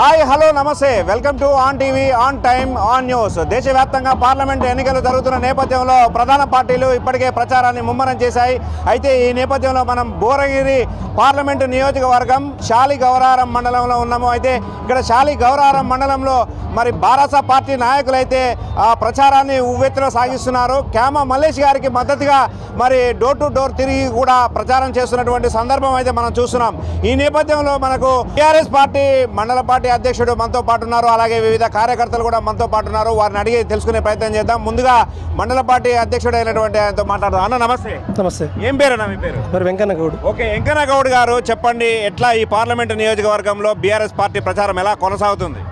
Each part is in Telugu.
హాయ్ హలో నమస్తే. Welcome to on TV on time on news. దేశవ్యాప్తంగా పార్లమెంట్ ఎన్నికలు జరుగుతున్న నేపథ్యంలో ప్రధాన పార్టీలు ఇప్పటికే ప్రచారాన్ని ముమ్మరం చేశాయి. అయితే ఈ నేపథ్యంలో మనం బోరగిరి పార్లమెంటు నియోజకవర్గం శాలి గౌరారం మండలంలో ఉన్నాము. అయితే ఇక్కడ శాలి గౌరారం మండలంలో మరి బారాస పార్టీ నాయకులైతే ఆ ప్రచారాన్ని ఉవ్వెత్తున సాగిస్తున్నారు. క్యామ మల్లేష్ గారికి మద్దతుగా మరి డోర్ టు డోర్ తిరిగి కూడా ప్రచారం చేస్తున్నటువంటి సందర్భం అయితే మనం చూస్తున్నాం. ఈ నేపథ్యంలో మనకు టీఆర్ఎస్ పార్టీ మండల పార్టీ అధ్యక్షుడు మనతో పాటు ఉన్నారు. అలాగే వివిధ కార్యకర్తలు కూడా మనతో పాటు ఉన్నారు. వారిని అడిగి తెలుసుకునే ప్రయత్నం చేద్దాం. ముందుగా మండల పార్టీ అధ్యక్షుడు అయినటువంటి ఆయనతో మాట్లాడదాం. అన్న నమస్తే. నమస్తే. ఏం పేరు? అన్న మీ పేరు వెంకన్న గౌడ్. ఓకే వెంకన్న గౌడ్ గారు చెప్పండి ఎట్లా ఈ పార్లమెంటు నియోజకవర్గంలో బీఆర్ఎస్ పార్టీ ప్రచారం ఎలా కొనసాగుతుంది?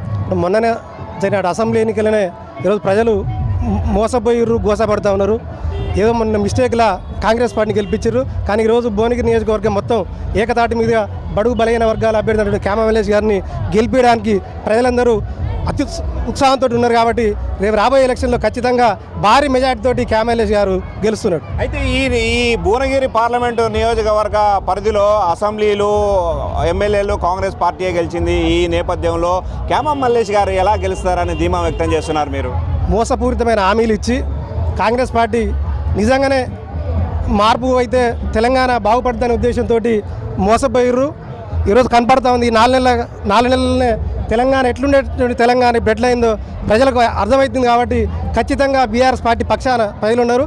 మొన్ననే జరిగిన అసెంబ్లీ ఎన్నికలనే ఈరోజు ప్రజలు మోసపోయిర్రు గోసపడతా ఉన్నారు. ఏదో మొన్న మిస్టేక్లా కాంగ్రెస్ పార్టీని గెలిపించారు కానీ ఈరోజు భువనగిరి నియోజకవర్గం మొత్తం ఏకతాటి మీద బడుగు బలహీన వర్గాల అభ్యర్థి అయినటువంటి క్యామ మల్లేష్ గారిని గెలిపించడానికి ప్రజలందరూ అతి ఉత్సాహంతో ఉన్నారు కాబట్టి రేపు రాబోయే ఎలక్షన్లో ఖచ్చితంగా భారీ మెజార్టీతోటి క్యామ గారు గెలుస్తున్నాడు. అయితే ఈ ఈ భువనగిరి పార్లమెంటు నియోజకవర్గ పరిధిలో అసెంబ్లీలు ఎమ్మెల్యేలు కాంగ్రెస్ పార్టీయే గెలిచింది. ఈ నేపథ్యంలో క్యామ మల్లేష్ గారు ఎలా గెలుస్తారని ధీమా వ్యక్తం చేస్తున్నారు మీరు? మోసపూరితమైన హామీలు ఇచ్చి కాంగ్రెస్ పార్టీ నిజంగానే మార్పు అయితే తెలంగాణ బాగుపడుతుందనే ఉద్దేశంతో మోసపోయిర్రు. ఈరోజు కనపడతా ఉంది. ఈ నాలుగు నెలల నాలుగు నెలలనే తెలంగాణ ఎట్లుండేటువంటి తెలంగాణ ఎట్లయిందో ప్రజలకు అర్థమవుతుంది కాబట్టి ఖచ్చితంగా బీఆర్ఎస్ పార్టీ పక్షాన ప్రజలు ఉన్నారు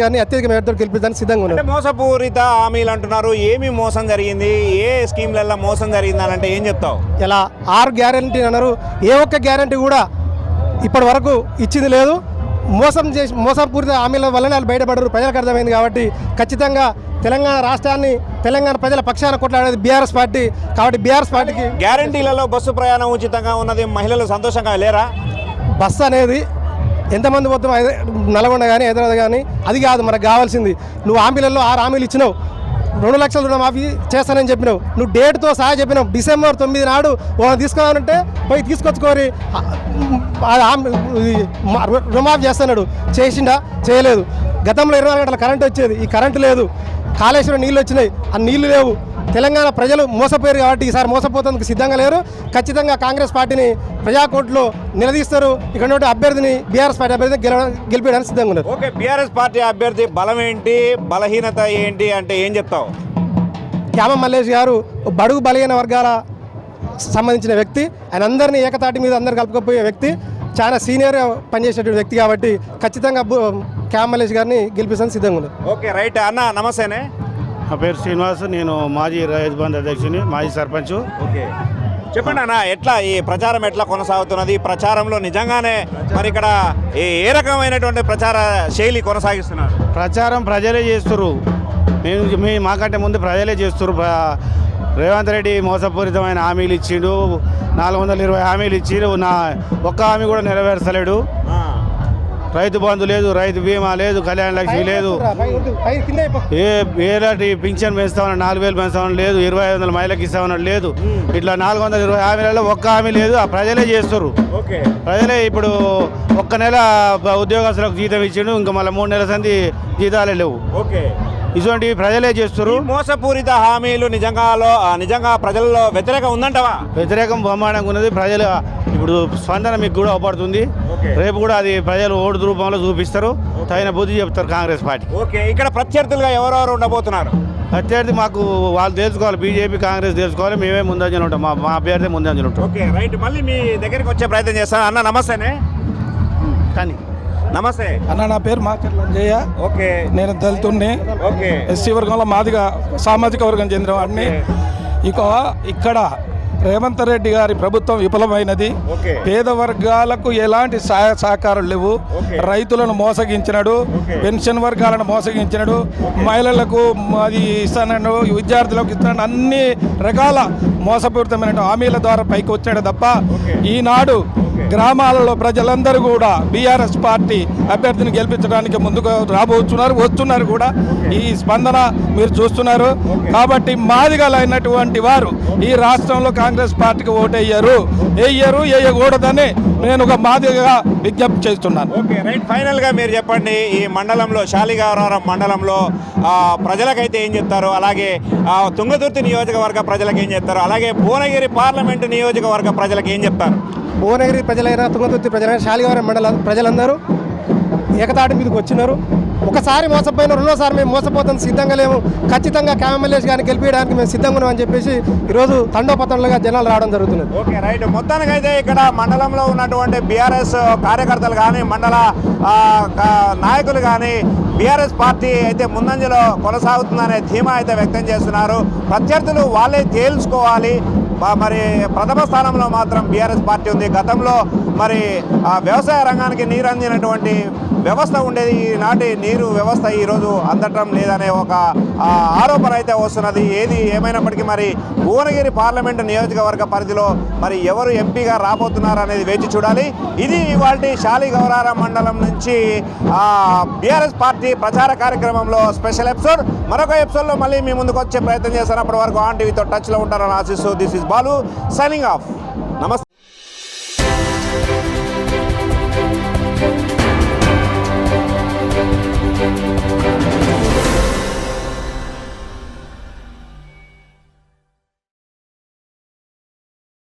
గారిని అత్యధిక మేరతో గెలిపించడానికి సిద్ధంగా ఉన్నారు. మోసపూరిత హామీలు అంటున్నారు. ఏమి మోసం జరిగింది? ఏ స్కీమ్లలో మోసం జరిగింది అని అంటే ఏం చెప్తావు? ఇలా ఆరు గ్యారంటీ అన్నారు. ఏ ఒక్క గ్యారంటీ కూడా ఇప్పటి వరకు ఇచ్చింది లేదు. మోసం చేసి మోసపూరిత హామీల వల్లనే వాళ్ళు బయటపడరు ప్రజలకు అర్థమైంది కాబట్టి ఖచ్చితంగా తెలంగాణ రాష్ట్రాన్ని తెలంగాణ ప్రజల పక్షాన కొట్లాడేది బీఆర్ఎస్ పార్టీ. కాబట్టి బీఆర్ఎస్ పార్టీకి గ్యారంటీలలో బస్సు ప్రయాణం ఉచితంగా ఉన్నది. మహిళలు సంతోషంగా లేరా? బస్సు అనేది ఎంతమంది హైద- నల్గొండ కానీ హైదరాబాద్ కానీ అది కాదు మనకు కావాల్సింది. నువ్వు హామీలలో ఆరు హామీలు ఇచ్చినావు. రెండు లక్షల రుణమాఫీ చేస్తానని చెప్పినావు. నువ్వు డేట్తో సహా చెప్పినావు. డిసెంబర్ తొమ్మిది నాడు వాళ్ళని తీసుకోవాలంటే పోయి తీసుకొచ్చుకోరి రు- రుణమాఫీ చేస్తున్నాడు. చేసిండా? చేయలేదు. గతంలో ఇరవై నాలుగు గంటల కరెంట్ వచ్చేది. ఈ కరెంటు లేదు. కాళేశ్వరం నీళ్ళు వచ్చినాయి. ఆ నీళ్ళు లేవు. తెలంగాణ ప్రజలు మోసపోయారు కాబట్టి ఈసారి మోసపోతందుకు సిద్ధంగా లేరు. ఖచ్చితంగా కాంగ్రెస్ పార్టీని ప్రజాకోర్టులో నిలదీస్తారు. ఇక్కడ ఉన్నటువంటి అభ్యర్థిని బీఆర్ఎస్ పార్టీ అభ్యర్థిని గెలవ గెలిపించడానికి సిద్ధంగా ఉన్నారు. ఓకే బీఆర్ఎస్ పార్టీ అభ్యర్థి బలం ఏంటి? బలహీనత ఏంటి అంటే ఏం చెప్తావు? క్యామ మల్లేష్ గారు బడుగు బలహీన వర్గాల సంబంధించిన వ్యక్తి. ఆయన అందరినీ ఏకతాటి మీద అందరు కలుపుకపోయే వ్యక్తి. చాలా సీనియర్ పనిచేసేటువంటి వ్యక్తి కాబట్టి ఖచ్చితంగా క్యామ మల్లేష్ గారిని గెలిపించడానికి సిద్ధంగా ఉన్నారు. Okay right. అన్న నమస్తేనే. నా పేరు శ్రీనివాస్ నేను మాజీ రైతు బంధు అధ్యక్షుని మాజీ సర్పంచ్. ఓకే. చెప్పండి అన్న ఎట్లా ఈ ప్రచారం ఎట్లా కొనసాగుతున్నది? ఈ ప్రచారంలో నిజంగానే మరి ఇక్కడ ఏ ఏ రకమైనటువంటి ప్రచార శైలి కొనసాగిస్తున్నారు? ప్రచారం ప్రజలే చేస్తున్నారు మేము మీ మాకంటే ముందు ప్రజలే చేస్తున్నారు ప్ర- రేవంత్ రెడ్డి మోసపూరితమైన హామీలు ఇచ్చిండు. నాలుగు వందల ఇరవై హామీలు ఇచ్చిండు. నా ఒక్క హామీ కూడా నెరవేర్చలేడు. రైతు బంధు లేదు రైతు బీమా లేదు కళ్యాణ లక్ష్మి లేదు. ఏ ఏలాంటి పింఛన్ పెంచుతామని నాలుగు వేలు పెంచుతామని లేదు ఇరవై ఐదు వందల మైళ్ళకి ఇస్తామని లేదు. ఇట్లా నాలుగు వందల ఇరవై హామీలలో ఒక్క హామీ లేదు ఆ ప్రజలే చేస్తున్నారు ఓకే. ప్రజలే ఇప్పుడు ఒక్క నెల ఉద్యోగస్తులకు జీతం ఇచ్చిండు ఇంకా మళ్ళీ మూడు నెలల సంది జీతాలే లేవు. ఓకే. ఇటువంటి ప్రజలే చేస్తారు మోసపూరిత హామీలు నిజంగాలో ఆ, నిజంగా ప్రజల్లో వ్యతిరేకం ఉందంటవా? వ్యతిరేకం బ్రహ్మాండంగా ఉన్నది. ప్రజలు ఇప్పుడు స్పందన మీకు కూడా అవపడుతుంది. రేపు కూడా అది ప్రజలు ఓటు రూపంలో చూపిస్తారు. తగిన బుద్ధి చెప్తారు కాంగ్రెస్ పార్టీ. ఓకే ఇక్కడ ప్రత్యర్థులుగా ఎవరెవరు ఉండబోతున్నారు? అత్యర్థి మాకు వాళ్ళు తెలుసుకోవాలి. బీజేపీ కాంగ్రెస్ తెలుసుకోవాలి. మేమే ముందంజలు ఉంటాం. మా మా అభ్యర్థి ముందంజలు ఉంటాం. Okay right. మళ్ళీ మీ దగ్గరికి వచ్చే ప్రయత్నం చేస్తాను అన్న నమస్తేనే. కానీ. నమస్తే. అన్న నా పేరు మాచర్ల అంజయ్య. ఓకే. నేను దళితుడిని ఓకే. ఎస్సీ వర్గంలో మాదిగా సామాజిక వర్గం చెందిన వాడిని. ఇక ఇక్కడ రేవంత్ రెడ్డి గారి ప్రభుత్వం విఫలమైనది. పేద వర్గాలకు ఎలాంటి సహాయ సహకారాలు లేవు. రైతులను మోసగించినాడు. పెన్షన్ వర్గాలను మోసగించినాడు మహిళలకు అది ఇస్తానడు విద్యార్థులకు ఇస్తాడు అన్ని రకాల మోసపూరితమైన హామీల ద్వారా పైకి వచ్చాడు తప్ప. ఈనాడు. గ్రామాలలో ప్రజలందరూ కూడా బీఆర్ఎస్ పార్టీ అభ్యర్థిని గెలిపించడానికి ముందుకు రాబోతున్నారు వస్తున్నారు కూడా. ఈ స్పందన మీరు చూస్తున్నారు. కాబట్టి మాదిగలైనటువంటి వారు ఈ రాష్ట్రంలో కాంగ్రెస్ పార్టీకి ఓటేయ్యారు వేయరు వేయకూడదని నేను ఒక మాదిగగా విజ్ఞప్తి చేస్తున్నాను. Okay right. ఫైనల్గా మీరు చెప్పండి ఈ మండలంలో శాలిగావరం మండలంలో ప్రజలకైతే ఏం చెప్తారు? అలాగే తుంగతుర్తి నియోజకవర్గ ప్రజలకు ఏం చెప్తారు? అలాగే భువనగిరి పార్లమెంటు నియోజకవర్గ ప్రజలకు ఏం చెప్తారు? భువనగిరి ప్రజలైనా తుంగతుర్తి ప్రజలైన శాలివారం మండల ప్రజలందరూ ఏకతాటి మీదకి వచ్చినారు. ఒకసారి మోసపోయిన రెండోసారి మేము మోసపోతాం సిద్ధంగా లేము. ఖచ్చితంగా ఎమ్మెల్యేస్ కానీ గెలిపించడానికి మేము సిద్ధంగా ఉన్నామని చెప్పేసి ఈరోజు తండోపతండలుగా జనాలు రావడం జరుగుతుంది ఓకే రైట్. మొత్తానికి అయితే ఇక్కడ మండలంలో ఉన్నటువంటి బీఆర్ఎస్ కార్యకర్తలు కానీ మండల నాయకులు కానీ బీఆర్ఎస్ పార్టీ అయితే ముందంజలో కొనసాగుతుందనే ధీమా అయితే వ్యక్తం చేస్తున్నారు. ప్రత్యర్థులు వాళ్ళే తేల్చుకోవాలి. మరి ప్రథమ స్థానంలో మాత్రం బీఆర్ఎస్ పార్టీ ఉంది. గతంలో మరి ఆ, వ్యవసాయ రంగానికి నీరు అందినటువంటి వ్యవస్థ ఉండేది. ఈనాటి నీరు వ్యవస్థ ఈరోజు అందటం లేదనే ఒక ఆరోపణ అయితే వస్తున్నది. ఏది ఏమైనప్పటికీ మరి భువనగిరి పార్లమెంటు నియోజకవర్గ పరిధిలో మరి ఎవరు ఎంపీగా రాబోతున్నారు అనేది వేచి చూడాలి. ఇది ఇవాళ శాలి గౌరారం మండలం నుంచి బీఆర్ఎస్ పార్టీ ప్రచార కార్యక్రమంలో స్పెషల్ ఎపిసోడ్. మరొక ఎపిసోడ్లో మళ్ళీ మీ ముందుకు వచ్చే ప్రయత్నం చేస్తాను. అప్పటి వరకు ఆన్ టీవీతో టచ్లో ఉంటారని ఆశిస్తూ this is Balu signing off. నమస్తే.